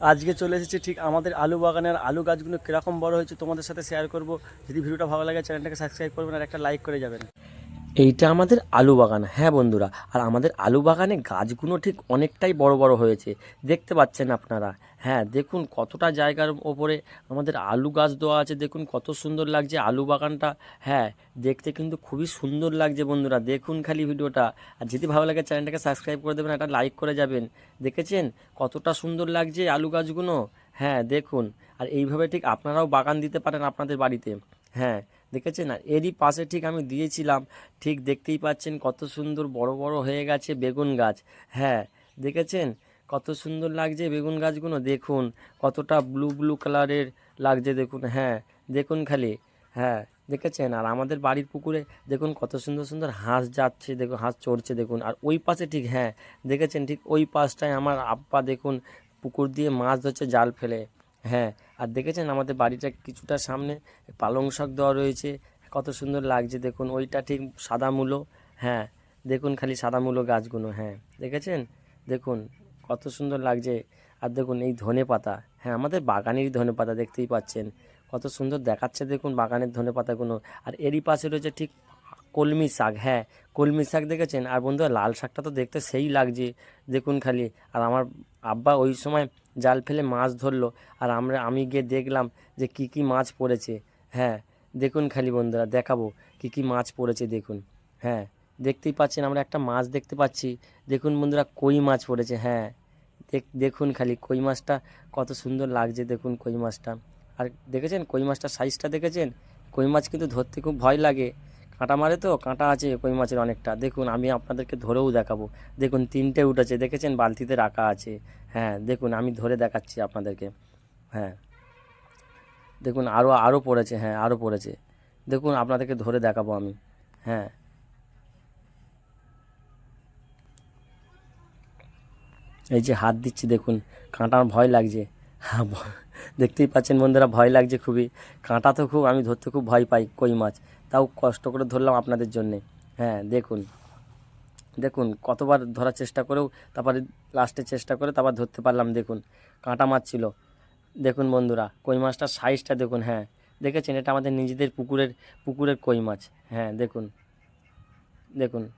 আজকে চলে এসেছি ঠিক আমাদের আলু বাগানের আলু গাছগুলো কীরকম বড় হয়েছে তোমাদের সাথে শেয়ার করব। যদি ভিডিওটা ভালো লাগে চ্যানেলটাকে সাবস্ক্রাইব করবেন আর একটা লাইক করে যাবেন। এইটা আমাদের আলু বাগান। হ্যাঁ বন্ধুরা, আর আমাদের আলু বাগানে গাছগুলো ঠিক অনেকটাই বড় বড় হয়েছে। দেখতে পাচ্ছেন আপনারা। হ্যাঁ দেখুন কতটা জায়গার ওপরে আমাদের আলু গাছ দেওয়া আছে। দেখুন কত সুন্দর লাগছে আলু বাগানটা। হ্যাঁ দেখতে কিন্তু খুবই সুন্দর লাগছে বন্ধুরা। দেখুন খালি ভিডিওটা। আর যদি ভালো লাগে চ্যানেলটাকে সাবস্ক্রাইব করে দেবেন, একটা লাইক করে যাবেন। দেখেছেন কতটা সুন্দর লাগছে আলু গাছগুলো? হ্যাঁ দেখুন। আর এইভাবে ঠিক আপনারাও বাগান দিতে পারেন আপনাদের বাড়িতে। হ্যাঁ দেখেছেন? আর এরই পাশে ঠিক আমি দিয়েছিলাম, ঠিক দেখতেই পাচ্ছেন কত সুন্দর বড় বড় হয়ে গেছে বেগুন গাছ। হ্যাঁ দেখেছেন? কত সুন্দর লাগছে বেগুন গাছগুলো, দেখুন। কতটা ব্লু ব্লু কালারের লাগছে, দেখুন। হ্যাঁ দেখুন খালি। হ্যাঁ দেখেছেন? আর আমাদের বাড়ির পুকুরে, দেখুন কত সুন্দর সুন্দর হাঁস যাচ্ছে, দেখুন, হাঁস চড়ছে, দেখুন। আর ওই পাশে ঠিক হ্যাঁ দেখেছেন? ঠিক ওই পাশটায় আমার আব্বা, দেখুন, পুকুর দিয়ে মাছ ধরছে, জাল ফেলে। হ্যাঁ আর দেখেছেন আমাদের বাড়িটা কিছুটা সামনে পালং শাক দেওয়া রয়েছে। কত সুন্দর লাগছে দেখুন, ওইটা ঠিক সাদা মূলো হ্যাঁ দেখুন খালি সাদা মূলো গাছগুলো হ্যাঁ দেখেছেন? দেখুন, কত সুন্দর লাগছে। আর দেখুন এই ধনে পাতা হ্যাঁ আমাদের বাগানেরই ধনে পাতা দেখতেই পাচ্ছেন। কত সুন্দর দেখাচ্ছে দেখুন বাগানের ধনে পাতাগুলো। আর এরই পাশে রয়েছে ঠিক কলমি শাক হ্যাঁ কলমি শাক দেখেছেন? আর বন্ধুরা, লাল শাকটা তো দেখতে সেই লাগছে। দেখুন খালি, আর আমার আব্বা ওই সময় জাল ফেলে মাছ ধরলো। আর আমরা, আমি গিয়ে দেখলাম যে কি কি মাছ পড়েছে। হ্যাঁ দেখুন খালি বন্ধুরা, দেখাবো কি কি মাছ পড়েছে, দেখুন। হ্যাঁ দেখতেই পাচ্ছেন আমরা একটা মাছ দেখতে পাচ্ছি। দেখুন বন্ধুরা, কই মাছ পড়েছে হ্যাঁ। দেখ, দেখুন খালি কই মাছটা, কত সুন্দর লাগছে, দেখুন কই মাছটা। আর দেখেছেন কই মাছটার সাইজটা দেখেছেন? কই মাছ কিন্তু ধরতে খুব ভয় লাগে। কাঁটা মারে তো, কাঁটা আছে, কই মাছের অনেকটা। দেখুন, আমি আপনাদেরকে ধরেও দেখাবো। দেখুন, তিনটে উঠেছে, দেখেছেন? বালতিতে রাখা আছে। হ্যাঁ দেখুন, আমি ধরে দেখাচ্ছি আপনাদেরকে। হ্যাঁ। দেখুন আরও আরও পড়েছে হ্যাঁ আরও পড়েছে। দেখুন, আপনাদেরকে ধরে দেখাবো আমি। হ্যাঁ। এই যে হাত দিচ্ছি, দেখুন, কাঁটার ভয় লাগছে। হ্যাঁ দেখতেই পাচ্ছেন বন্ধুরা, ভয় লাগছে খুবই। কাঁটা তো খুব, আমি ধরতে খুব ভয় পাই কই মাছ। তাও কষ্ট করে ধরলাম আপনাদের জন্যে। হ্যাঁ দেখুন। দেখুন, কতবার ধরার চেষ্টা করেও, তারপরে লাস্টে চেষ্টা করে তারপর ধরতে পারলাম, দেখুন। কাঁটা মাছ ছিল। দেখুন বন্ধুরা, কই মাছটার সাইজটা দেখুন হ্যাঁ। দেখেছেন? এটা আমাদের নিজেদের পুকুরের পুকুরের কই মাছ। হ্যাঁ দেখুন। দেখুন।